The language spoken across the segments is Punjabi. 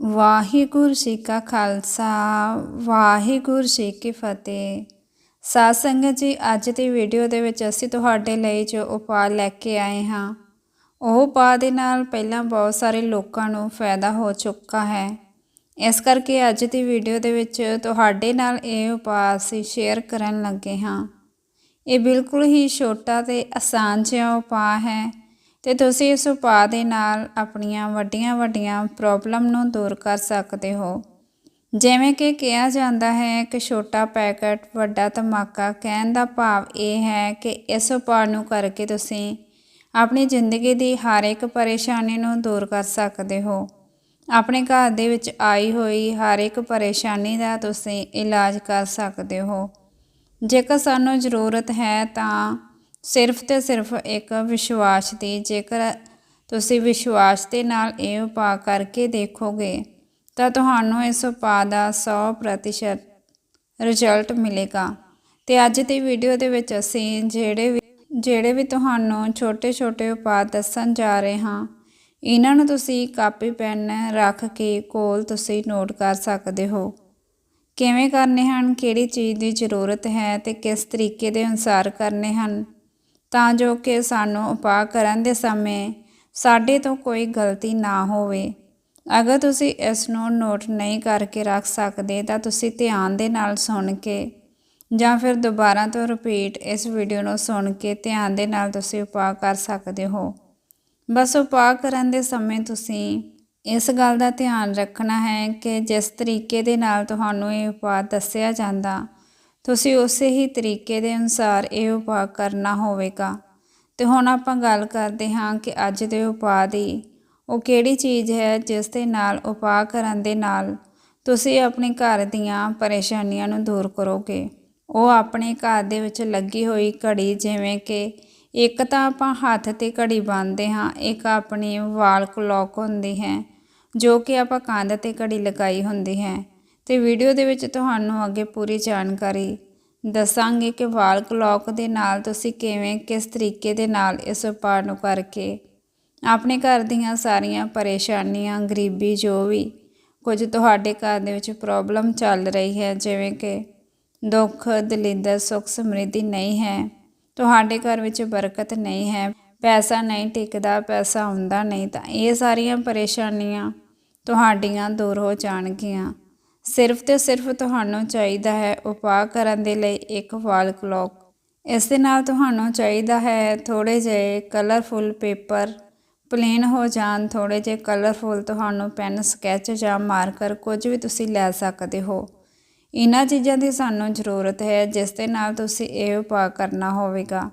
ਵਾਹਿਗੁਰੂ ਜੀ ਕਾ ਖਾਲਸਾ, ਵਾਹਿਗੁਰੂ ਜੀ ਕੀ ਫਤਿਹ। ਸਾਧ ਸੰਗਤ ਜੀ, ਅੱਜ ਦੀ ਵੀਡੀਓ ਦੇ ਵਿੱਚ ਅਸੀਂ ਤੁਹਾਡੇ ਲਈ ਜੋ ਉਪਾਅ ਲੈ ਕੇ ਆਏ ਹਾਂ, ਉਹ ਉਪਾਅ ਦੇ ਨਾਲ ਪਹਿਲਾਂ ਬਹੁਤ ਸਾਰੇ ਲੋਕਾਂ ਨੂੰ ਫਾਇਦਾ ਹੋ ਚੁੱਕਾ ਹੈ। ਇਸ ਕਰਕੇ ਅੱਜ ਦੀ ਵੀਡੀਓ ਦੇ ਵਿੱਚ ਤੁਹਾਡੇ ਨਾਲ ਇਹ ਉਪਾਅ ਅਸੀਂ ਸ਼ੇਅਰ ਕਰਨ ਲੱਗੇ ਹਾਂ। ਇਹ ਬਿਲਕੁਲ ਹੀ ਛੋਟਾ ਤੇ ਆਸਾਨ ਜਿਹਾ ਉਪਾਅ ਹੈ। ਤੇ ਤੁਸੀਂ ਇਸ ਉਪਾਅ ਦੇ ਨਾਲ ਆਪਣੀਆਂ ਵੱਡੀਆਂ ਵੱਡੀਆਂ ਪ੍ਰੋਬਲਮ ਨੂੰ ਦੂਰ ਕਰ ਸਕਦੇ ਹੋ। ਜਿਵੇਂ ਕਿ ਕਿਹਾ ਜਾਂਦਾ ਹੈ ਕਿ ਛੋਟਾ ਪੈਕਟ ਵੱਡਾ ਧਮਾਕਾ ਕਹਿਣ ਦਾ ਭਾਵ ਇਹ ਹੈ ਕਿ ਇਸ ਉਪਾਅ ਨੂੰ ਕਰਕੇ ਤੁਸੀਂ ਆਪਣੀ ਜ਼ਿੰਦਗੀ ਦੀ ਹਰ ਇੱਕ ਪਰੇਸ਼ਾਨੀ ਨੂੰ ਦੂਰ ਕਰ ਸਕਦੇ ਹੋ। ਆਪਣੇ ਘਰ ਦੇ ਵਿੱਚ ਆਈ ਹੋਈ ਹਰ ਇੱਕ ਪਰੇਸ਼ਾਨੀ ਦਾ ਤੁਸੀਂ ਇਲਾਜ ਕਰ ਸਕਦੇ ਹੋ। ਜੇਕਰ ਸਾਨੂੰ ਜ਼ਰੂਰਤ ਹੈ ਤਾਂ ਸਿਰਫ ਤੇ ਸਿਰਫ ਇੱਕ ਵਿਸ਼ਵਾਸ ਦੀ, ਜੇਕਰ ਤੁਸੀਂ ਵਿਸ਼ਵਾਸ ਦੇ ਨਾਲ ਇਹ ਉਪਾਅ ਕਰਕੇ ਦੇਖੋਗੇ, ਤਾਂ ਤੁਹਾਨੂੰ ਇਸ ਉਪਾਅ ਦਾ 100% ਰਿਜ਼ਲਟ ਮਿਲੇਗਾ। ਤੇ ਅੱਜ ਦੀ ਵੀਡੀਓ ਦੇ ਵਿੱਚ ਅਸੀਂ ਜਿਹੜੇ ਵੀ ਜਿਹੜੇ ਵੀ ਤੁਹਾਨੂੰ ਛੋਟੇ-ਛੋਟੇ ਉਪਾਅ ਦੱਸਣ ਜਾ ਰਹੇ ਹਾਂ, ਇਹਨਾਂ ਨੂੰ ਤੁਸੀਂ ਕਾਪੀ, ਪੈਨ ਰੱਖ ਕੇ ਕੋਲ ਤੁਸੀਂ ਨੋਟ ਕਰ ਸਕਦੇ ਹੋ। ਕਿਵੇਂ ਕਰਨੇ ਹਨ, ਕਿਹੜੀ ਚੀਜ਼ ਦੀ ਜ਼ਰੂਰਤ ਹੈ ਤੇ ਕਿਸ ਤਰੀਕੇ ਦੇ ਅਨੁਸਾਰ ਕਰਨੇ ਹਨ ਤਾਂ ਜੋ ਕਿ ਸਾਨੂੰ ਉਪਾਅ ਕਰਨ ਦੇ ਸਮੇਂ ਸਾਡੇ ਤੋਂ ਕੋਈ ਗਲਤੀ ਨਾ ਹੋਵੇ। ਅਗਰ ਤੁਸੀਂ ਇਸ ਨੂੰ ਨੋਟ ਨਹੀਂ ਕਰਕੇ ਰੱਖ ਸਕਦੇ, ਤਾਂ ਤੁਸੀਂ ਧਿਆਨ ਦੇ ਨਾਲ ਸੁਣ ਕੇ ਜਾਂ ਫਿਰ ਦੁਬਾਰਾ ਤੋਂ ਰਿਪੀਟ ਇਸ ਵੀਡੀਓ ਨੂੰ ਸੁਣ ਕੇ ਧਿਆਨ ਦੇ ਨਾਲ ਤੁਸੀਂ ਉਪਾਅ ਕਰ ਸਕਦੇ ਹੋ। ਬਸ ਉਪਾਅ ਕਰਨ ਦੇ ਸਮੇਂ ਤੁਸੀਂ ਇਸ ਗੱਲ ਦਾ ਧਿਆਨ ਰੱਖਣਾ ਹੈ ਕਿ ਜਿਸ ਤਰੀਕੇ ਦੇ ਨਾਲ ਤੁਹਾਨੂੰ ਇਹ ਉਪਾਅ ਦੱਸਿਆ ਜਾਂਦਾ ਤੁਸੀਂ ਉਸੇ ਹੀ ਤਰੀਕੇ ਦੇ ਅਨੁਸਾਰ ਇਹ ਉਪਾਅ ਕਰਨਾ ਹੋਵੇਗਾ। ਤੇ ਹੁਣ ਆਪਾਂ ਗੱਲ ਕਰਦੇ ਹਾਂ ਕਿ ਅੱਜ ਦੇ ਉਪਾਅ ਦੀ। ਉਹ ਕਿਹੜੀ ਚੀਜ਼ ਹੈ ਜਿਸ ਦੇ ਨਾਲ ਉਪਾਅ ਕਰਨ ਦੇ ਨਾਲ ਤੁਸੀਂ ਆਪਣੇ ਘਰ ਦੀਆਂ ਪਰੇਸ਼ਾਨੀਆਂ ਨੂੰ ਦੂਰ ਕਰੋਗੇ? ਉਹ ਆਪਣੇ ਘਰ ਦੇ ਵਿੱਚ ਲੱਗੀ ਹੋਈ ਘੜੀ ਜਿਵੇਂ ਕਿ ਇੱਕ ਤਾਂ ਆਪਾਂ ਹੱਥ ਤੇ ਘੜੀ ਬੰਨਦੇ ਹਾਂ, ਇੱਕ ਆਪਣੀ ਵਾਲ ਕਲੌਕ ਹੁੰਦੀ ਹੈ, ਜੋ ਕਿ ਆਪਾਂ ਕੰਧ ਤੇ ਘੜੀ ਲਗਾਈ ਹੁੰਦੀ ਹੈ। ਤੇ ਵੀਡੀਓ ਦੇ ਵਿੱਚ ਤੁਹਾਨੂੰ ਅੱਗੇ ਪੂਰੀ ਜਾਣਕਾਰੀ ਦੱਸਾਂਗੇ ਕਿ ਵਾਲ ਕਲੌਕ ਦੇ ਨਾਲ ਤੁਸੀਂ ਕਿਵੇਂ, ਕਿਸ ਤਰੀਕੇ ਦੇ ਨਾਲ ਇਸ ਉਪਾਅ ਨੂੰ ਕਰਕੇ ਆਪਣੇ ਘਰ ਦੀਆਂ ਸਾਰੀਆਂ ਪਰੇਸ਼ਾਨੀਆਂ, ਗਰੀਬੀ ਜੋ ਵੀ ਕੁਝ ਤੁਹਾਡੇ ਘਰ ਦੇ ਵਿੱਚ ਪ੍ਰੋਬਲਮ ਚੱਲ ਰਹੀ ਹੈ, ਜਿਵੇਂ ਕਿ ਦੁੱਖ, ਦਲਿੰਦਰ, ਸੁੱਖ ਸਮਰਿੱਧੀ ਨਹੀਂ ਹੈ, ਤੁਹਾਡੇ ਘਰ ਵਿੱਚ ਬਰਕਤ ਨਹੀਂ ਹੈ, ਪੈਸਾ ਨਹੀਂ ਟਿਕਦਾ, ਪੈਸਾ ਆਉਂਦਾ ਨਹੀਂ, ਤਾਂ ਇਹ ਸਾਰੀਆਂ ਪਰੇਸ਼ਾਨੀਆਂ ਤੁਹਾਡੀਆਂ ਦੂਰ ਹੋ ਜਾਣਗੀਆਂ। ਸਿਰਫ ਤੇ ਸਿਰਫ ਤੁਹਾਨੂੰ ਚਾਹੀਦਾ ਹੈ ਉਪਾਅ ਕਰਨ ਦੇ ਲਈ ਇੱਕ ਵਾਲ ਕਲੌਕ। ਇਸ ਦੇ ਨਾਲ ਤੁਹਾਨੂੰ ਚਾਹੀਦਾ ਹੈ ਥੋੜੇ ਜਿਹੇ ਕਲਰਫੁਲ ਪੇਪਰ ਪਲੇਨ ਹੋ ਜਾਣ ਥੋੜੇ ਜਿਹੇ ਕਲਰਫੁਲ ਤੁਹਾਨੂੰ ਪੈਨ, ਸਕੈਚ ਜਾਂ ਮਾਰਕਰ ਕੁਝ ਵੀ ਤੁਸੀਂ ਲੈ ਸਕਦੇ ਹੋ। ਇਹਨਾਂ ਚੀਜ਼ਾਂ ਦੀ ਸਾਨੂੰ ਜ਼ਰੂਰਤ ਹੈ ਜਿਸ ਦੇ ਨਾਲ ਤੁਸੀਂ ਇਹ ਉਪਾਅ ਕਰਨਾ ਹੋਵੇਗਾ।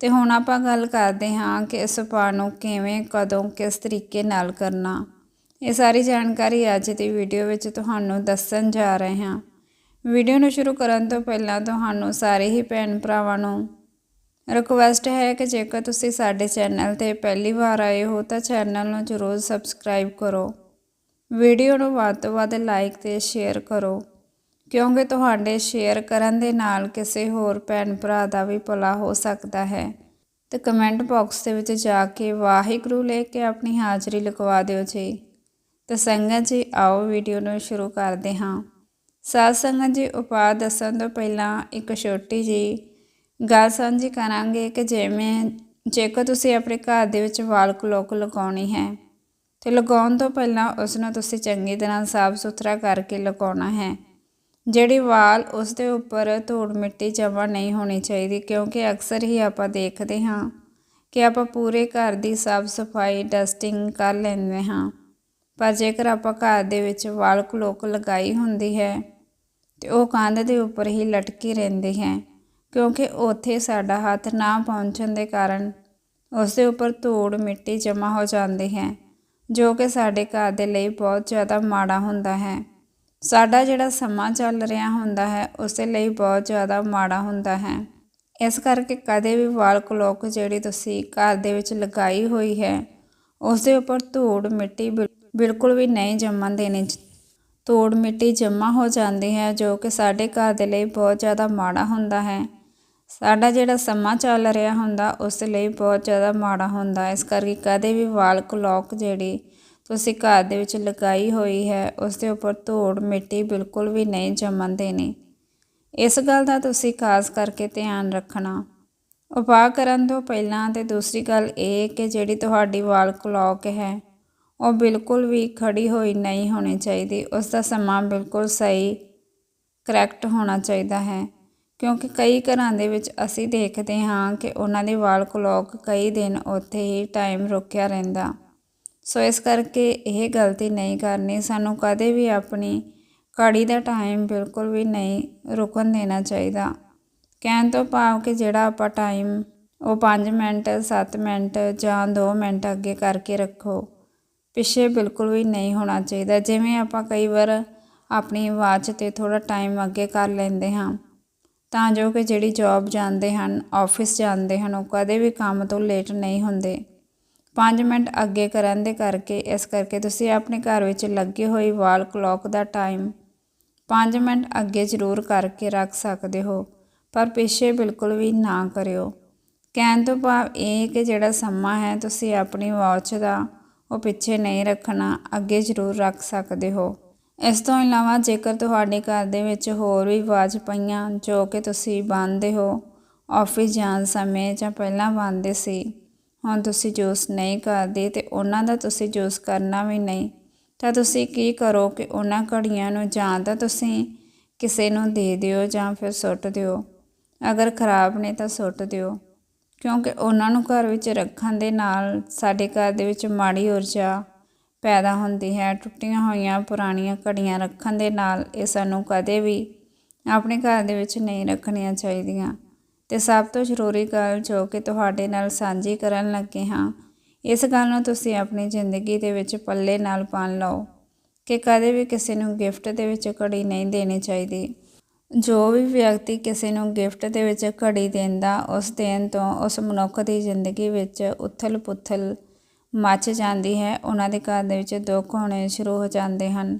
ਤੇ ਹੁਣ ਆਪਾਂ ਗੱਲ ਕਰਦੇ ਹਾਂ ਕਿ ਇਸ ਉਪਾਅ ਨੂੰ ਕਿਵੇਂ, ਕਦੋਂ, ਕਿਸ ਤਰੀਕੇ ਨਾਲ ਕਰਨਾ। ਇਹ ਸਾਰੀ ਜਾਣਕਾਰੀ ਅੱਜ ਦੀ ਵੀਡੀਓ ਵਿੱਚ ਤੁਹਾਨੂੰ ਦੱਸਣ ਜਾ ਰਹੇ ਹਾਂ। ਵੀਡੀਓ ਨੂੰ ਸ਼ੁਰੂ ਕਰਨ ਤੋਂ ਪਹਿਲਾਂ ਤੁਹਾਨੂੰ ਸਾਰੇ ਹੀ ਭੈਣ ਭਰਾਵਾਂ ਨੂੰ ਰਿਕੁਐਸਟ ਹੈ ਕਿ ਜੇਕਰ ਤੁਸੀਂ ਸਾਡੇ ਚੈਨਲ ਤੇ ਪਹਿਲੀ ਵਾਰ ਆਏ ਹੋ ਤਾਂ ਚੈਨਲ ਨੂੰ ਜ਼ਰੂਰ ਸਬਸਕ੍ਰਾਈਬ ਕਰੋ। ਵੀਡੀਓ ਨੂੰ ਵੱਧ ਤੋਂ ਵੱਧ ਲਾਈਕ ਤੇ ਸ਼ੇਅਰ ਕਰੋ, ਕਿਉਂਕਿ ਤੁਹਾਡੇ ਸ਼ੇਅਰ ਕਰਨ ਦੇ ਨਾਲ ਕਿਸੇ ਹੋਰ ਭੈਣ ਭਰਾ ਦਾ ਵੀ ਭਲਾ ਹੋ ਸਕਦਾ ਹੈ। ਤੇ ਕਮੈਂਟ ਬਾਕਸ ਦੇ ਵਿੱਚ ਜਾ ਕੇ ਵਾਹਿਗੁਰੂ ਲੈ ਕੇ ਆਪਣੀ ਹਾਜ਼ਰੀ ਲਗਵਾ ਦਿਓ ਜੀ। ਤਾਂ ਸੰਗਤ ਜੀ, ਆਓ ਵੀਡੀਓ ਨੂੰ ਸ਼ੁਰੂ ਕਰਦੇ ਹਾਂ। ਸਾਧ ਸੰਗਤ ਜੀ, ਉਪਾਅ ਦੱਸਣ ਤੋਂ ਪਹਿਲਾਂ ਇੱਕ ਛੋਟੀ ਜੀ ਗੱਲ ਸਾਂਝੀ ਕਰਾਂਗੇ ਕਿ ਜਿਵੇਂ ਜੇਕਰ ਤੁਸੀਂ ਆਪਣੇ ਘਰ ਦੇ ਵਿੱਚ ਵਾਲ ਕਲੋਕ ਲਗਾਉਣੀ ਹੈ, ਤੇ ਲਗਾਉਣ ਤੋਂ ਪਹਿਲਾਂ ਉਸ ਨੂੰ ਤੁਸੀਂ ਚੰਗੀ ਤਰ੍ਹਾਂ ਸਾਫ਼ ਸੁਥਰਾ ਕਰਕੇ ਲਗਾਉਣਾ ਹੈ। ਜਿਹੜੀ ਵਾਲ ਉਸ ਦੇ ਉੱਪਰ ਧੂੜ ਮਿੱਟੀ ਜਮਾ ਨਹੀਂ ਹੋਣੀ ਚਾਹੀਦੀ, ਕਿਉਂਕਿ ਅਕਸਰ ਹੀ ਆਪਾਂ ਦੇਖਦੇ ਹਾਂ ਕਿ ਆਪਾਂ ਪੂਰੇ ਘਰ ਦੀ ਸਾਫ਼ ਸਫ਼ਾਈ, ਡਸਟਿੰਗ ਕਰ ਲੈਂਦੇ ਹਾਂ। ਪਰ ਜੇਕਰ ਆਪਾਂ ਘਰ ਦੇ ਵਿੱਚ ਵਾਲ ਕਲੋਕ ਲਗਾਈ ਹੁੰਦੀ ਹੈ, ਤੇ ਉਹ ਕੰਧ ਦੇ ਉੱਪਰ ਹੀ ਲਟਕੀ ਰਹਿੰਦੀ ਹੈ, ਕਿਉਂਕਿ ਉੱਥੇ ਸਾਡਾ ਹੱਥ ਨਾ ਪਹੁੰਚਣ ਦੇ ਕਾਰਨ ਉਸ ਦੇ ਉੱਪਰ ਧੂੜ ਮਿੱਟੀ ਜਮ੍ਹਾਂ ਹੋ ਜਾਂਦੀ ਹੈ, ਜੋ ਕਿ ਸਾਡੇ ਘਰ ਦੇ ਲਈ ਬਹੁਤ ਜ਼ਿਆਦਾ ਮਾੜਾ ਹੁੰਦਾ ਹੈ। ਸਾਡਾ ਜਿਹੜਾ ਸਮਾਂ ਚੱਲ ਰਿਹਾ ਹੁੰਦਾ ਹੈ, ਉਸ ਦੇ ਲਈ ਬਹੁਤ ਜ਼ਿਆਦਾ ਮਾੜਾ ਹੁੰਦਾ ਹੈ। ਇਸ ਕਰਕੇ ਕਦੇ ਵੀ ਵਾਲ ਕਲੋਕ ਜਿਹੜੀ ਤੁਸੀਂ ਘਰ ਦੇ ਵਿੱਚ ਲਗਾਈ ਹੋਈ ਹੈ, ਉਸ ਦੇ ਉੱਪਰ ਧੂੜ ਮਿੱਟੀ ਬਿਲਕੁਲ ਵੀ ਨਹੀਂ ਜੰਮਣ ਦੇਣੀ ਧੂੜ ਮਿੱਟੀ ਜਮ੍ਹਾਂ ਹੋ ਜਾਂਦੀ ਹੈ, ਜੋ ਕਿ ਸਾਡੇ ਘਰ ਦੇ ਲਈ ਬਹੁਤ ਜ਼ਿਆਦਾ ਮਾੜਾ ਹੁੰਦਾ ਹੈ। ਸਾਡਾ ਜਿਹੜਾ ਸਮਾਂ ਚੱਲ ਰਿਹਾ ਹੁੰਦਾ, ਉਸ ਲਈ ਬਹੁਤ ਜ਼ਿਆਦਾ ਮਾੜਾ ਹੁੰਦਾ। ਇਸ ਕਰਕੇ ਕਦੇ ਵੀ ਵਾਲ ਕਲੌਕ ਜਿਹੜੀ ਤੁਸੀਂ ਘਰ ਦੇ ਵਿੱਚ ਲਗਾਈ ਹੋਈ ਹੈ, ਉਸ ਦੇ ਉੱਪਰ ਧੂੜ ਮਿੱਟੀ ਬਿਲਕੁਲ ਵੀ ਨਹੀਂ ਜੰਮਣ ਦੇਣੀ। ਇਸ ਗੱਲ ਦਾ ਤੁਸੀਂ ਖਾਸ ਕਰਕੇ ਧਿਆਨ ਰੱਖਣਾ। ਉਪਾਅ ਕਰਨ ਤੋਂ ਪਹਿਲਾਂ ਤੇ ਦੂਸਰੀ ਗੱਲ ਇਹ ਕਿ ਜਿਹੜੀ ਤੁਹਾਡੀ ਵਾਲ ਕਲੌਕ ਹੈ ਉਹ ਬਿਲਕੁਲ ਵੀ ਖੜੀ ਹੋਈ ਨਹੀਂ ਹੋਣੀ ਚਾਹੀਦੀ। ਉਸ ਦਾ ਸਮਾਂ ਬਿਲਕੁਲ ਸਹੀ ਕਰੈਕਟ ਹੋਣਾ ਚਾਹੀਦਾ ਹੈ। ਕਿਉਂਕਿ ਕਈ ਘਰਾਂ ਦੇ ਵਿੱਚ ਅਸੀਂ ਦੇਖਦੇ ਹਾਂ ਕਿ ਉਹਨਾਂ ਦੇ ਵਾਲ ਕਲੋਕ ਕਈ ਦਿਨ ਉੱਥੇ ਹੀ ਟਾਈਮ ਰੁਕਿਆ ਰਹਿੰਦਾ। ਸੋ ਇਸ ਕਰਕੇ ਇਹ ਗਲਤੀ ਨਹੀਂ ਕਰਨੀ, ਸਾਨੂੰ ਕਦੇ ਵੀ ਆਪਣੀ ਘੜੀ ਦਾ ਟਾਈਮ ਬਿਲਕੁਲ ਵੀ ਨਹੀਂ ਰੁਕਣ ਦੇਣਾ ਚਾਹੀਦਾ। ਕਹਿਣ ਤੋਂ ਭਾਵ ਕਿ ਜਿਹੜਾ ਆਪਾਂ ਟਾਈਮ ਉਹ 5 ਮਿੰਟ 7 ਮਿੰਟ ਜਾਂ 2 ਮਿੰਟ ਅੱਗੇ ਕਰਕੇ ਰੱਖੋ। ਪਿੱਛੇ ਬਿਲਕੁਲ ਵੀ ਨਹੀਂ ਹੋਣਾ ਚਾਹੀਦਾ। ਜਿਵੇਂ ਆਪਾਂ ਕਈ ਵਾਰ ਆਪਣੀ ਵਾਚ ਤੇ ਥੋੜਾ ਟਾਈਮ ਅੱਗੇ ਕਰ ਲੈਂਦੇ ਹਾਂ, ਤਾਂ ਜੋ ਕਿ ਜਿਹੜੀ ਜੌਬ ਜਾਂਦੇ ਹਨ ਆਫਿਸ ਜਾਂਦੇ ਹਨ, ਉਹ ਕਦੇ ਵੀ ਕੰਮ ਤੋਂ ਲੇਟ ਨਹੀਂ ਹੁੰਦੇ। 5 ਮਿੰਟ ਅੱਗੇ ਕਰਨ ਦੇ ਕਰਕੇ, ਇਸ ਕਰਕੇ ਤੁਸੀਂ ਆਪਣੇ ਘਰ ਵਿੱਚ ਲੱਗੀ ਹੋਈ ਵਾਲ ਕਲੌਕ ਦਾ ਟਾਈਮ 5 ਮਿੰਟ ਅੱਗੇ ਜ਼ਰੂਰ ਕਰਕੇ ਰੱਖ ਸਕਦੇ ਹੋ, ਪਰ ਪਿੱਛੇ ਬਿਲਕੁਲ ਵੀ ਨਾ ਕਰਿਓ। ਕਹਿਣ ਤੋਂ ਭਾਵ ਇਹ ਕਿ ਜਿਹੜਾ ਸਮਾਂ ਹੈ, ਤੁਸੀਂ ਆਪਣੀ ਵਾਚ ਦਾ ਉਹ ਪਿੱਛੇ ਨਹੀਂ ਰੱਖਣਾ, ਅੱਗੇ ਜ਼ਰੂਰ ਰੱਖ ਸਕਦੇ ਹੋ। ਇਸ ਤੋਂ ਇਲਾਵਾ ਜੇਕਰ ਤੁਹਾਡੇ ਘਰ ਦੇ ਵਿੱਚ ਹੋਰ ਵੀ ਆਵਾਜ਼ ਪਈਆਂ ਜੋ ਕਿ ਤੁਸੀਂ ਬੰਨਦੇ ਹੋ, ਆਫਿਸ ਜਾਣ ਸਮੇਂ ਜਾਂ ਪਹਿਲਾਂ ਬੰਨਦੇ ਸੀ, ਹੁਣ ਤੁਸੀਂ ਜੂਸ ਨਹੀਂ ਕਰਦੇ ਤੇ ਉਹਨਾਂ ਦਾ ਤੁਸੀਂ ਜੂਸ ਕਰਨਾ ਵੀ ਨਹੀਂ, ਤਾਂ ਤੁਸੀਂ ਕੀ ਕਰੋ ਕਿ ਉਹਨਾਂ ਘੜੀਆਂ ਨੂੰ ਜਾਂ ਤਾਂ ਤੁਸੀਂ ਕਿਸੇ ਨੂੰ ਦੇ ਦਿਓ ਜਾਂ ਫਿਰ ਸੁੱਟ ਦਿਓ। ਅਗਰ ਖਰਾਬ ਨੇ ਤਾਂ ਸੁੱਟ ਦਿਓ। ਕਿਉਂਕਿ ਉਹਨਾਂ ਨੂੰ ਘਰ ਵਿੱਚ ਰੱਖਣ ਦੇ ਨਾਲ ਸਾਡੇ ਘਰ ਦੇ ਵਿੱਚ ਮਾੜੀ ਊਰਜਾ ਪੈਦਾ ਹੁੰਦੀ ਹੈ। ਟੁੱਟੀਆਂ ਹੋਈਆਂ ਪੁਰਾਣੀਆਂ ਘੜੀਆਂ ਰੱਖਣ ਦੇ ਨਾਲ ਇਹ ਸਾਨੂੰ ਕਦੇ ਵੀ ਆਪਣੇ ਘਰ ਦੇ ਵਿੱਚ ਨਹੀਂ ਰੱਖਣੀਆਂ ਚਾਹੀਦੀਆਂ। ਤੇ ਸਭ ਤੋਂ ਜ਼ਰੂਰੀ ਗੱਲ ਜੋ ਕਿ ਤੁਹਾਡੇ ਨਾਲ ਸਾਂਝੀ ਕਰਨ ਲੱਗੇ ਹਾਂ, ਇਸ ਗੱਲ ਨੂੰ ਤੁਸੀਂ ਆਪਣੀ ਜ਼ਿੰਦਗੀ ਦੇ ਵਿੱਚ ਪੱਲੇ ਨਾਲ ਪਾਣ ਲਓ ਕਿ ਕਦੇ ਵੀ ਕਿਸੇ ਨੂੰ ਗਿਫਟ ਦੇ ਵਿੱਚ ਘੜੀ ਨਹੀਂ ਦੇਣੀ ਚਾਹੀਦੀ। ਜੋ ਵੀ ਵਿਅਕਤੀ ਕਿਸੇ ਨੂੰ ਗਿਫਟ ਦੇ ਵਿੱਚ ਘੜੀ ਦਿੰਦਾ, ਉਸ ਦੇਣ ਤੋਂ ਉਸ ਮਨੁੱਖ ਦੀ ਜ਼ਿੰਦਗੀ ਵਿੱਚ ਉਥਲ-ਪੁਥਲ ਮੱਚ ਜਾਂਦੀ ਹੈ। ਉਹਨਾਂ ਦੇ ਘਰ ਦੇ ਵਿੱਚ ਦੁੱਖ ਹੋਣੇ ਸ਼ੁਰੂ ਹੋ ਜਾਂਦੇ ਹਨ।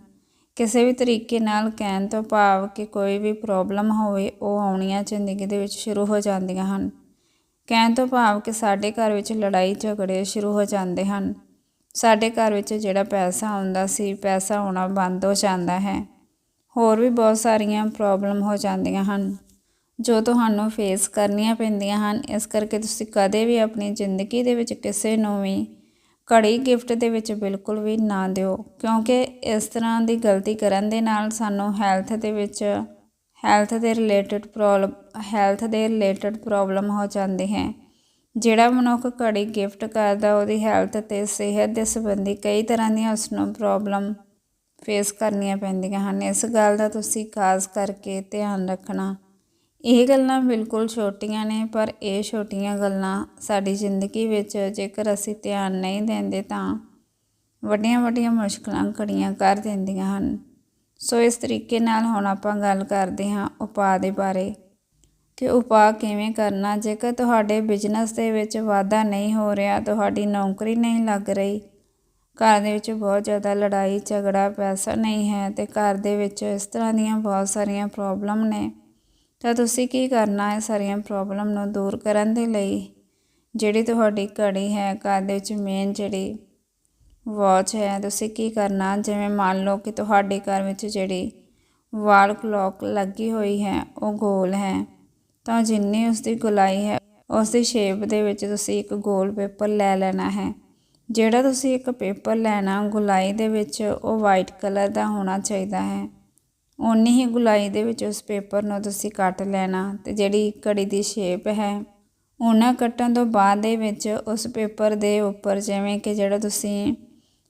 ਕਿਸੇ ਵੀ ਤਰੀਕੇ ਨਾਲ ਕਹਿਣ ਤੋਂ ਭਾਵ ਕਿ ਕੋਈ ਵੀ ਪ੍ਰੋਬਲਮ ਹੋਵੇ, ਉਹ ਆਉਣੀਆਂ ਜ਼ਿੰਦਗੀ ਦੇ ਵਿੱਚ ਸ਼ੁਰੂ ਹੋ ਜਾਂਦੀਆਂ ਹਨ। ਕਹਿਣ ਤੋਂ ਭਾਵ ਕਿ ਸਾਡੇ ਘਰ ਵਿੱਚ ਲੜਾਈ ਝਗੜੇ ਸ਼ੁਰੂ ਹੋ ਜਾਂਦੇ ਹਨ। ਸਾਡੇ ਘਰ ਵਿੱਚ ਜਿਹੜਾ ਪੈਸਾ ਆਉਂਦਾ ਸੀ, ਪੈਸਾ ਆਉਣਾ ਬੰਦ ਹੋ ਜਾਂਦਾ ਹੈ। ਹੋਰ ਵੀ ਬਹੁਤ ਸਾਰੀਆਂ ਪ੍ਰੋਬਲਮ ਹੋ ਜਾਂਦੀਆਂ ਹਨ। ਜੋ ਤੁਹਾਨੂੰ ਫੇਸ ਕਰਨੀਆਂ ਪੈਂਦੀਆਂ ਹਨ, ਇਸ ਕਰਕੇ ਤੁਸੀਂ ਕਦੇ ਵੀ ਆਪਣੀ ਜ਼ਿੰਦਗੀ ਦੇ ਵਿੱਚ ਕਿਸੇ ਨੂੰ ਵੀ ਘੜੀ ਗਿਫਟ ਦੇ ਵਿੱਚ ਬਿਲਕੁਲ ਵੀ ਨਾ ਦਿਓ। ਕਿਉਂਕਿ ਇਸ ਤਰ੍ਹਾਂ ਦੀ ਗਲਤੀ ਕਰਨ ਦੇ ਨਾਲ ਸਾਨੂੰ ਹੈਲਥ ਦੇ ਵਿੱਚ ਹੈਲਥ ਦੇ ਰਿਲੇਟਡ ਪ੍ਰੋਬਲਮ ਹੈਲਥ ਦੇ ਰਿਲੇਟਡ ਪ੍ਰੋਬਲਮ ਹੋ ਜਾਂਦੀ ਹੈ। ਜਿਹੜਾ ਮਨੁੱਖ ਘੜੀ ਗਿਫਟ ਕਰਦਾ, ਉਹਦੀ ਹੈਲਥ ਤੇ ਸਿਹਤ ਦੇ ਸੰਬੰਧੀ ਕਈ ਤਰ੍ਹਾਂ ਦੀਆਂ ਉਸ ਨੂੰ ਪ੍ਰੋਬਲਮ ਫੇਸ ਕਰਨੀਆਂ ਪੈਂਦੀਆਂ ਹਨ। ਇਸ ਗੱਲ ਦਾ ਤੁਸੀਂ ਖਾਸ ਕਰਕੇ ਧਿਆਨ ਰੱਖਣਾ। ਇਹ ਗੱਲਾਂ ਬਿਲਕੁਲ ਛੋਟੀਆਂ ਨੇ, ਪਰ ਇਹ ਛੋਟੀਆਂ ਗੱਲਾਂ ਸਾਡੀ ਜ਼ਿੰਦਗੀ ਵਿੱਚ ਜੇਕਰ ਅਸੀਂ ਧਿਆਨ ਨਹੀਂ ਦਿੰਦੇ ਤਾਂ ਵੱਡੀਆਂ ਵੱਡੀਆਂ ਮੁਸ਼ਕਲਾਂ ਖੜੀਆਂ ਕਰ ਦਿੰਦੀਆਂ ਹਨ। ਸੋ ਇਸ ਤਰੀਕੇ ਨਾਲ ਹੁਣ ਆਪਾਂ ਗੱਲ ਕਰਦੇ ਹਾਂ ਉਪਾਅ ਦੇ ਬਾਰੇ ਕਿ ਉਪਾਅ ਕਿਵੇਂ ਕਰਨਾ। ਜੇਕਰ ਤੁਹਾਡੇ ਬਿਜ਼ਨਸ ਦੇ ਵਿੱਚ ਵਾਧਾ ਨਹੀਂ ਹੋ ਰਿਹਾ, ਤੁਹਾਡੀ ਨੌਕਰੀ ਨਹੀਂ ਲੱਗ ਰਹੀ ਘਰ ਦੇ ਵਿੱਚ ਬਹੁਤ ਜ਼ਿਆਦਾ ਲੜਾਈ, ਝਗੜਾ, ਪੈਸਾ ਨਹੀਂ ਹੈ ਤੇ ਘਰ ਦੇ ਵਿੱਚ ਇਸ ਤਰ੍ਹਾਂ ਦੀਆਂ ਬਹੁਤ ਸਾਰੀਆਂ ਪ੍ਰੋਬਲਮ ਨੇ। ਤਾਂ ਤੁਸੀਂ ਕੀ ਕਰਨਾ ਹੈ ਸਾਰੀਆਂ ਪ੍ਰੋਬਲਮ ਨੂੰ ਦੂਰ ਕਰਨ ਦੇ ਲਈ? ਜਿਹੜੀ ਤੁਹਾਡੀ ਘੜੀ ਹੈ, ਘਰ ਦੇ ਵਿੱਚ ਮੇਨ ਜਿਹੜੀ ਵਾਚ ਹੈ, ਤੁਸੀਂ ਕੀ ਕਰਨਾ? ਜਿਵੇਂ ਮੰਨ ਲਓ ਕਿ ਤੁਹਾਡੇ ਘਰ ਵਿੱਚ ਜਿਹੜੀ ਵਾਲ ਕਲੌਕ ਲੱਗੀ ਹੋਈ ਹੈ, ਉਹ ਗੋਲ ਹੈ। ਤਾਂ ਜਿੰਨੀ ਉਸ ਦੀ ਗੁਲਾਈ ਹੈ ਉਸ ਦੀ ਸ਼ੇਪ ਦੇ ਵਿੱਚ ਤੁਸੀਂ ਇੱਕ ਗੋਲ ਪੇਪਰ ਲੈ ਲੈਣਾ ਹੈ। ਜਿਹੜਾ ਤੁਸੀਂ ਇੱਕ ਪੇਪਰ ਲੈਣਾ, ਗੁਲਾਈ ਦੇ ਵਿੱਚ ਉਹ ਵਾਈਟ ਕਲਰ ਦਾ ਹੋਣਾ ਚਾਹੀਦਾ ਹੈ। ਓਨੀ ਹੀ ਗੁਲਾਈ ਦੇ ਵਿੱਚ ਉਸ ਪੇਪਰ ਨੂੰ ਤੁਸੀਂ ਕੱਟ ਲੈਣਾ ਤੇ ਜਿਹੜੀ ਘੜੀ ਦੀ ਸ਼ੇਪ ਹੈ, ਉਹਨਾਂ ਕੱਟਣ ਤੋਂ ਬਾਅਦ ਦੇ ਵਿੱਚ ਉਸ ਪੇਪਰ ਦੇ ਉੱਪਰ ਜਿਵੇਂ ਕਿ ਜਿਹੜਾ ਤੁਸੀਂ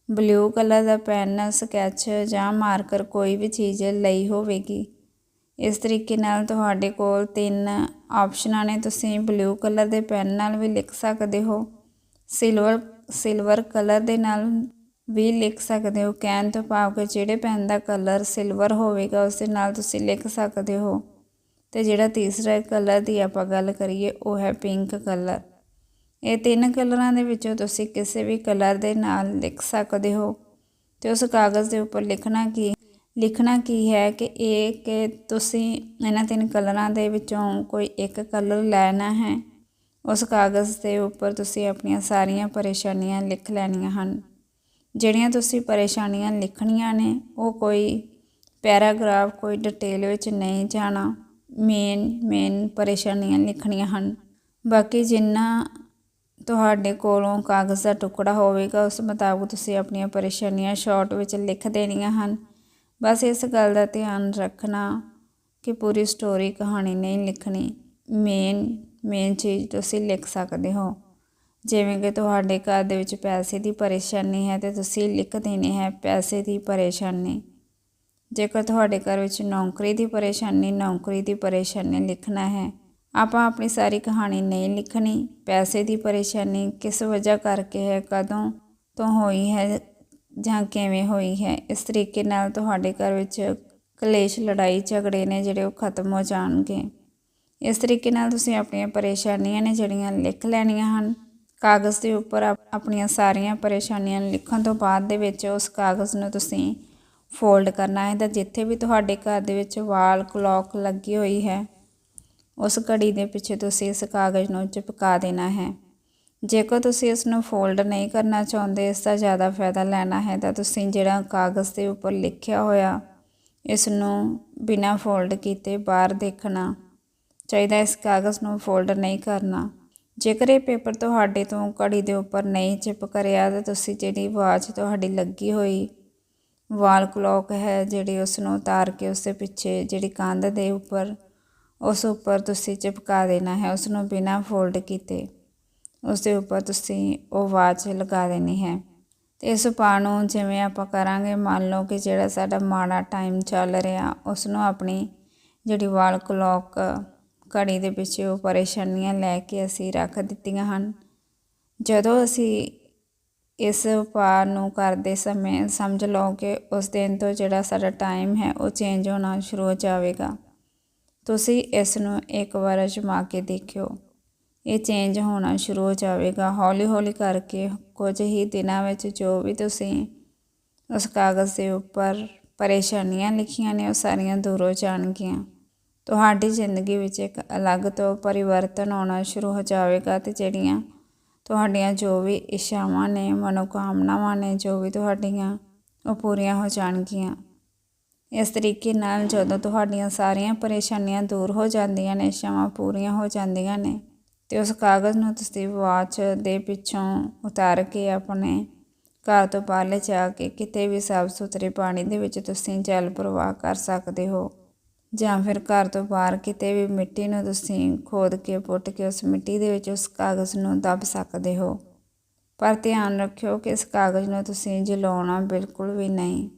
ਬਲੂ ਕਲਰ ਦਾ ਪੈਨ ਸਕੈਚ ਜਾਂ ਮਾਰਕਰ ਕੋਈ ਵੀ ਚੀਜ਼ ਲਈ ਹੋਵੇਗੀ। ਇਸ ਤਰੀਕੇ ਨਾਲ ਤੁਹਾਡੇ ਕੋਲ ਤਿੰਨ ਆਪਸ਼ਨਾਂ ਨੇ, ਤੁਸੀਂ ਬਲੂ ਕਲਰ ਦੇ ਪੈਨ ਨਾਲ ਵੀ ਲਿਖ ਸਕਦੇ ਹੋ। ਸਿਲਵਰ ਸਿਲਵਰ ਕਲਰ ਦੇ ਨਾਲ ਵੀ ਲਿਖ ਸਕਦੇ ਹੋ। ਕਹਿਣ ਤੋਂ ਭਾਵ ਕਿ ਜਿਹੜੇ ਪੈਨ ਦਾ ਕਲਰ ਸਿਲਵਰ ਹੋਵੇਗਾ, ਉਸ ਦੇ ਨਾਲ ਤੁਸੀਂ ਲਿਖ ਸਕਦੇ ਹੋ। ਤੇ ਜਿਹੜਾ ਤੀਸਰਾ ਕਲਰ ਦੀ ਆਪਾਂ ਗੱਲ ਕਰੀਏ, ਉਹ ਹੈ ਪਿੰਕ ਕਲਰ ਇਹ ਤਿੰਨ ਕਲਰਾਂ ਦੇ ਵਿੱਚੋਂ ਤੁਸੀਂ ਕਿਸੇ ਵੀ ਕਲਰ ਦੇ ਨਾਲ ਲਿਖ ਸਕਦੇ ਹੋ। ਤੇ ਉਸ ਕਾਗਜ਼ ਦੇ ਉੱਪਰ ਲਿਖਣਾ ਕੀ ਲਿਖਣਾ ਕੀ ਹੈ ਕਿ ਇਹ ਕਿ ਤੁਸੀਂ ਇਹਨਾਂ ਤਿੰਨ ਕਲਰਾਂ ਦੇ ਵਿੱਚੋਂ ਕੋਈ ਇੱਕ ਕਲਰ ਲੈਣਾ ਹੈ। ਉਸ ਕਾਗਜ਼ ਦੇ ਉੱਪਰ ਤੁਸੀਂ ਆਪਣੀਆਂ ਸਾਰੀਆਂ ਪਰੇਸ਼ਾਨੀਆਂ ਲਿਖ ਲੈਣੀਆਂ ਹਨ। ਜਿਹੜੀਆਂ ਤੁਸੀਂ ਪਰੇਸ਼ਾਨੀਆਂ ਲਿਖਣੀਆਂ ਨੇ, ਉਹ ਕੋਈ ਪੈਰਾਗ੍ਰਾਫ, ਕੋਈ ਡਿਟੇਲ ਵਿੱਚ ਨਹੀਂ ਜਾਣਾ। ਮੇਨ ਮੇਨ ਪਰੇਸ਼ਾਨੀਆਂ ਲਿਖਣੀਆਂ ਹਨ। ਬਾਕੀ ਜਿੰਨਾ ਤੁਹਾਡੇ ਕੋਲੋਂ ਕਾਗਜ਼ ਦਾ ਟੁਕੜਾ ਹੋਵੇਗਾ, ਉਸ ਮੁਤਾਬਕ ਤੁਸੀਂ ਆਪਣੀਆਂ ਪਰੇਸ਼ਾਨੀਆਂ ਸ਼ਾਰਟ ਵਿੱਚ ਲਿਖ ਦੇਣੀਆਂ ਹਨ। ਬਸ ਇਸ ਗੱਲ ਦਾ ਧਿਆਨ ਰੱਖਣਾ ਕਿ ਪੂਰੀ ਸਟੋਰੀ ਕਹਾਣੀ ਨਹੀਂ ਲਿਖਣੀ। ਮੇਨ ਮੇਨ ਚੀਜ਼ ਤੁਸੀਂ ਲਿਖ ਸਕਦੇ ਹੋ। ਜਿਵੇਂ ਕਿ ਤੁਹਾਡੇ ਘਰ ਦੇ ਵਿੱਚ ਪੈਸੇ ਦੀ ਪਰੇਸ਼ਾਨੀ ਹੈ ਤੇ ਤੁਸੀਂ ਲਿਖ ਦੇਣੀ ਹੈ ਪੈਸੇ ਦੀ ਪਰੇਸ਼ਾਨੀ। ਜੇਕਰ ਤੁਹਾਡੇ ਘਰ ਵਿੱਚ ਨੌਕਰੀ ਦੀ ਪਰੇਸ਼ਾਨੀ, ਨੌਕਰੀ ਦੀ ਪਰੇਸ਼ਾਨੀ ਲਿਖਣਾ ਹੈ, ਆਪਾਂ ਆਪਣੀ ਸਾਰੀ ਕਹਾਣੀ ਨਹੀਂ ਲਿਖਣੀ। ਪੈਸੇ ਦੀ ਪਰੇਸ਼ਾਨੀ ਕਿਸ ਵਜ੍ਹਾ ਕਰਕੇ ਹੈ, ਕਦੋਂ ਤੋਂ ਹੋਈ ਹੈ ਜਾਂ ਕਿਵੇਂ ਹੋਈ ਹੈ, ਇਸ ਤਰੀਕੇ ਨਾਲ ਤੁਹਾਡੇ ਘਰ ਵਿੱਚ ਕਲੇਸ਼, ਲੜਾਈ, ਝਗੜੇ ਨੇ ਜਿਹੜੇ ਉਹ ਖਤਮ ਹੋ ਜਾਣਗੇ। ਇਸ ਤਰੀਕੇ ਨਾਲ ਤੁਸੀਂ ਆਪਣੀਆਂ ਪਰੇਸ਼ਾਨੀਆਂ ਨੇ ਜਿਹੜੀਆਂ ਲਿਖ ਲੈਣੀਆਂ ਹਨ, ਕਾਗਜ਼ ਦੇ ਉੱਪਰ ਆਪਣੀਆਂ ਸਾਰੀਆਂ ਪਰੇਸ਼ਾਨੀਆਂ ਲਿਖਣ ਤੋਂ ਬਾਅਦ ਦੇ ਵਿੱਚ ਉਸ ਕਾਗਜ਼ ਨੂੰ ਤੁਸੀਂ ਫੋਲਡ ਕਰਨਾ ਹੈ ਤਾਂ ਜਿੱਥੇ ਵੀ ਤੁਹਾਡੇ ਘਰ ਦੇ ਵਿੱਚ ਵਾਲ ਕਲੌਕ ਲੱਗੀ ਹੋਈ ਹੈ, ਉਸ ਘੜੀ ਦੇ ਪਿੱਛੇ ਤੁਸੀਂ ਇਸ ਕਾਗਜ਼ ਨੂੰ ਚਿਪਕਾ ਦੇਣਾ ਹੈ। ਜੇਕਰ ਤੁਸੀਂ ਇਸ ਨੂੰ ਫੋਲਡ ਨਹੀਂ ਕਰਨਾ ਚਾਹੁੰਦੇ, ਇਸ ਦਾ ਜ਼ਿਆਦਾ ਫਾਇਦਾ ਲੈਣਾ ਹੈ ਤਾਂ ਤੁਸੀਂ ਜਿਹੜਾ ਕਾਗਜ਼ ਦੇ ਉੱਪਰ ਲਿਖਿਆ ਹੋਇਆ, ਇਸ ਨੂੰ ਬਿਨਾਂ ਫੋਲਡ ਕੀਤੇ ਬਾਹਰ ਦੇਖਣਾ ਚਾਹੀਦਾ ਇਸ ਕਾਗਜ਼ ਨੂੰ ਫੋਲਡ ਨਹੀਂ ਕਰਨਾ। ਜੇਕਰ ਇਹ ਪੇਪਰ ਤੁਹਾਡੇ ਤੋਂ ਕੜੀ ਦੇ ਉੱਪਰ ਨਹੀਂ ਚਿਪਕ ਰਿਹਾ ਤਾਂ ਤੁਸੀਂ ਜਿਹੜੀ ਵਾਚ ਤੁਹਾਡੀ ਲੱਗੀ ਹੋਈ ਵਾਲ ਕਲੌਕ ਹੈ, ਜਿਹੜੀ ਉਸ ਨੂੰ ਉਤਾਰ ਕੇ ਉਸ ਦੇ ਪਿੱਛੇ ਜਿਹੜੀ ਕੰਧ ਦੇ ਉੱਪਰ, ਉਸ ਉੱਪਰ ਤੁਸੀਂ ਚਿਪਕਾ ਦੇਣਾ ਹੈ ਉਸ ਨੂੰ ਬਿਨਾਂ ਫੋਲਡ ਕੀਤੇ। ਉਸ ਦੇ ਉੱਪਰ ਤੁਸੀਂ ਉਹ ਵਾਚ ਲਗਾ ਦੇਣੀ ਹੈ। ਤੇ ਇਸ ਉਪਾਅ ਨੂੰ ਜਿਵੇਂ ਆਪਾਂ ਕਰਾਂਗੇ, ਮੰਨ ਲਓ ਕਿ ਜਿਹੜਾ ਸਾਡਾ ਮਾੜਾ ਟਾਈਮ ਚੱਲ ਰਿਹਾ ਉਸ ਨੂੰ ਆਪਣੀ ਜਿਹੜੀ ਵਾਲ ਕਲੌਕ ਘੜੀ ਦੇ ਪਿੱਛੇ ਉਹ ਪਰੇਸ਼ਾਨੀਆਂ ਲੈ ਕੇ ਅਸੀਂ ਰੱਖ ਦਿੱਤੀਆਂ ਹਨ। ਜਦੋਂ ਅਸੀਂ ਇਸ ਉਪਾਅ ਨੂੰ ਕਰਦੇ ਸਮੇਂ ਸਮਝ ਲਓ ਕਿ ਉਸ ਦਿਨ ਤੋਂ ਜਿਹੜਾ ਸਾਡਾ ਟਾਈਮ ਹੈ, ਉਹ ਚੇਂਜ ਹੋਣਾ ਸ਼ੁਰੂ ਹੋ ਜਾਵੇਗਾ। ਤੁਸੀਂ ਇਸ ਨੂੰ ਇੱਕ ਵਾਰ ਅਜਮਾ ਕੇ ਦੇਖਿਓ। ਇਹ ਚੇਂਜ ਹੋਣਾ ਸ਼ੁਰੂ ਹੋ ਜਾਵੇਗਾ। ਹੌਲੀ ਹੌਲੀ ਕਰਕੇ ਕੁਝ ਹੀ ਦਿਨਾਂ ਵਿੱਚ ਜੋ ਵੀ ਤੁਸੀਂ ਉਸ ਕਾਗਜ਼ ਦੇ ਉੱਪਰ ਪਰੇਸ਼ਾਨੀਆਂ ਲਿਖੀਆਂ ਨੇ, ਉਹ ਸਾਰੀਆਂ ਦੂਰ ਹੋ ਜਾਣਗੀਆਂ। ਤੁਹਾਡੀ ਜ਼ਿੰਦਗੀ ਵਿੱਚ ਇੱਕ ਅਲੱਗ ਤੋਂ ਪਰਿਵਰਤਨ ਆਉਣਾ ਸ਼ੁਰੂ ਹੋ ਜਾਵੇਗਾ ਤੇ ਜਿਹੜੀਆਂ ਤੁਹਾਡੀਆਂ ਜੋ ਵੀ ਇਸ਼ਾਵਾਂ ਨੇ, ਮਨੋਕਾਮਨਾਵਾਂ ਨੇ, ਜੋ ਵੀ ਤੁਹਾਡੀਆਂ, ਉਹ ਪੂਰੀਆਂ ਹੋ ਜਾਣਗੀਆਂ। ਇਸ ਤਰੀਕੇ ਨਾਲ ਜਦੋਂ ਤੁਹਾਡੀਆਂ ਸਾਰੀਆਂ ਪਰੇਸ਼ਾਨੀਆਂ ਦੂਰ ਹੋ ਜਾਂਦੀਆਂ ਨੇ ਇਸ਼ਾਵਾਂ ਪੂਰੀਆਂ ਹੋ ਜਾਂਦੀਆਂ ਨੇ, ਤੇ ਉਸ ਕਾਗਜ਼ ਨੂੰ ਤੁਸੀਂ ਵਾਚ ਦੇ ਪਿੱਛੋਂ ਉਤਾਰ ਕੇ ਆਪਣੇ ਘਰ ਤੋਂ ਬਾਹਰ ਜਾ ਕੇ ਕਿਤੇ ਵੀ ਸਾਫ਼ ਸੁਥਰੇ ਪਾਣੀ ਦੇ ਵਿੱਚ ਤੁਸੀਂ ਜਲ ਪ੍ਰਵਾਹ ਕਰ ਸਕਦੇ ਹੋ। ਜਾਂ ਫਿਰ ਘਰ ਤੋਂ ਬਾਹਰ ਕਿਤੇ ਵੀ ਮਿੱਟੀ ਨੂੰ ਤੁਸੀਂ ਖੋਦ ਕੇ, ਪੁੱਟ ਕੇ ਉਸ ਮਿੱਟੀ ਦੇ ਵਿੱਚ ਉਸ ਕਾਗਜ਼ ਨੂੰ ਦੱਬ ਸਕਦੇ ਹੋ। ਪਰ ਧਿਆਨ ਰੱਖਿਓ ਕਿ ਇਸ ਕਾਗਜ਼ ਨੂੰ ਤੁਸੀਂ ਜਲਾਉਣਾ ਬਿਲਕੁਲ ਵੀ ਨਹੀਂ।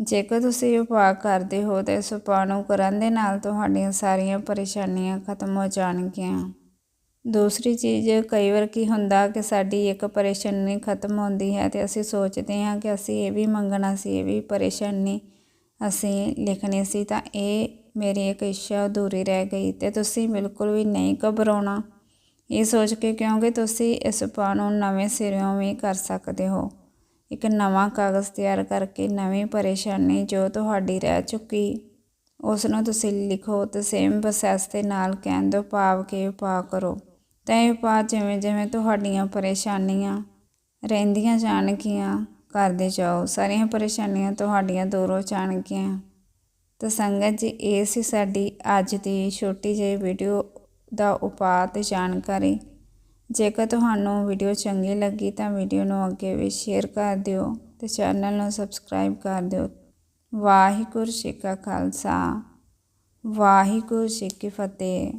ਜੇਕਰ ਤੁਸੀਂ ਉਪਾਅ ਕਰਦੇ ਹੋ ਤਾਂ ਇਸ ਉਪਾਅ ਨੂੰ ਕਰਨ ਦੇ ਨਾਲ ਤੁਹਾਡੀਆਂ ਸਾਰੀਆਂ ਪਰੇਸ਼ਾਨੀਆਂ ਖਤਮ ਹੋ ਜਾਣਗੀਆਂ। ਦੂਸਰੀ ਚੀਜ਼, ਕਈ ਵਾਰ ਕੀ ਹੁੰਦਾ ਕਿ ਸਾਡੀ ਇੱਕ ਪਰੇਸ਼ਾਨੀ ਖਤਮ ਹੁੰਦੀ ਹੈ ਤੇ ਅਸੀਂ ਸੋਚਦੇ ਹਾਂ ਕਿ ਅਸੀਂ ਇਹ ਵੀ ਮੰਗਣਾ ਸੀ, ਇਹ ਵੀ ਪਰੇਸ਼ਾਨੀ ਅਸੀਂ ਲਿਖਣੀ ਸੀ ਤਾਂ ਇਹ ਮੇਰੀ ਇੱਕ ਇੱਛਾ ਅਧੂਰੀ ਰਹਿ ਗਈ ਤੇ ਤੁਸੀਂ ਬਿਲਕੁਲ ਵੀ ਨਹੀਂ ਘਬਰਾਉਣਾ। ਇਹ ਸੋਚ ਕੇ ਕਿਉਂਕਿ ਤੁਸੀਂ ਇਸ ਉਪਾਅ ਨੂੰ ਨਵੇਂ ਸਿਰਿਓਂ ਵੀ ਕਰ ਸਕਦੇ ਹੋ। ਇੱਕ ਨਵਾਂ ਕਾਗਜ਼ ਤਿਆਰ ਕਰਕੇ ਨਵੀਂ ਪਰੇਸ਼ਾਨੀ ਜੋ ਤੁਹਾਡੀ ਰਹਿ ਚੁੱਕੀ ਉਸ ਨੂੰ ਤੁਸੀਂ ਲਿਖੋ ਤੇ ਸੇਮ ਪ੍ਰੋਸੈਸ ਦੇ ਨਾਲ ਕਹਿਣ ਦੋ ਭਾਵ ਕੇ ਉਪਾਅ ਕਰੋ। ਤਾਂ ਇਹ ਉਪਾਅ ਜਿਵੇਂ ਜਿਵੇਂ ਤੁਹਾਡੀਆਂ ਪਰੇਸ਼ਾਨੀਆਂ ਰਹਿੰਦੀਆਂ ਜਾਣਗੀਆਂ, ਕਰਦੇ ਜਾਓ। ਸਾਰੀਆਂ ਪਰੇਸ਼ਾਨੀਆਂ ਤੁਹਾਡੀਆਂ ਦੂਰ ਹੋ ਜਾਣਗੀਆਂ। ਤਾਂ ਸੰਗਤ ਜੀ, ਇਹ ਸੀ ਸਾਡੀ ਅੱਜ ਦੀ ਛੋਟੀ ਜਿਹੀ ਵੀਡੀਓ ਦਾ ਉਪਾਅ ਤੇ ਜਾਣਕਾਰੀ। ਜੇਕਰ ਤੁਹਾਨੂੰ ਵੀਡੀਓ ਚੰਗੀ ਲੱਗੀ ਤਾਂ ਵੀਡੀਓ ਨੂੰ ਅੱਗੇ ਵੀ ਸ਼ੇਅਰ ਕਰ ਦਿਓ ਤੇ ਚੈਨਲ ਨੂੰ ਸਬਸਕ੍ਰਾਈਬ ਕਰ ਦਿਓ। ਵਾਹਿਗੁਰੂ ਜੀ ਕਾ ਖਾਲਸਾ। ਵਾਹਿਗੁਰੂ ਜੀ ਕੀ ਫਤਿਹ।